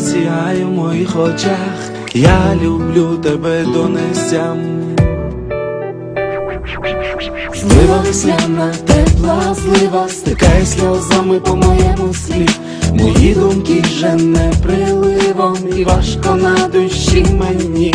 Ти засіяє в моїх очах, я люблю тебе до нестям. Злива весняна, тепла злива, стикає сльозами по моєму слі. Мої думки вже не приливом, і важко на душі мені.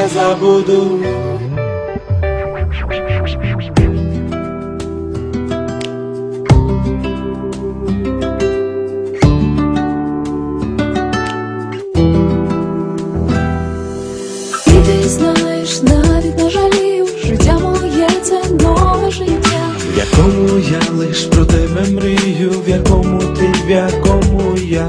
Не забуду. І ти знаєш, навіть не жалів, життя моє це нове життя. В якому я лиш про тебе мрію, в якому ти, в якому я.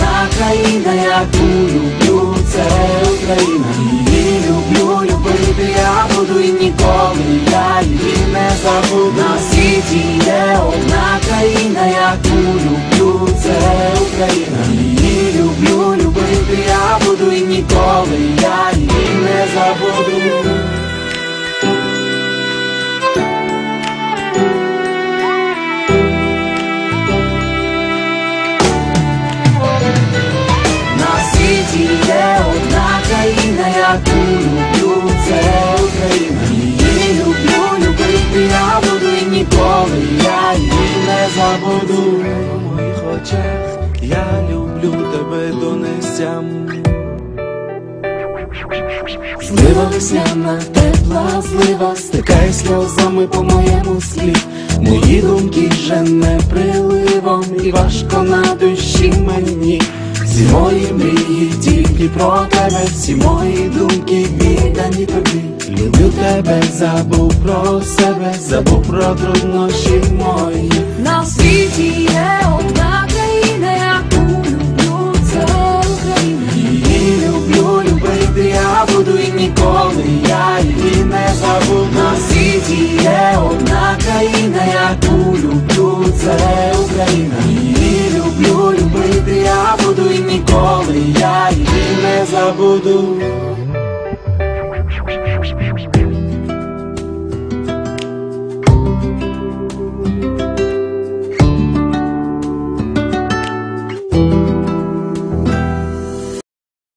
не тебе до нестям. Злива весняна, тепла злива, стикає сльозами по моєму слі. Мої думки вже не приливом, і важко на душі мені. Всі мої мрії тільки про тебе, всі мої думки віддані тобі. Люблю тебе, забув про себе, забув про труднощі мої. на світі я її не забуду.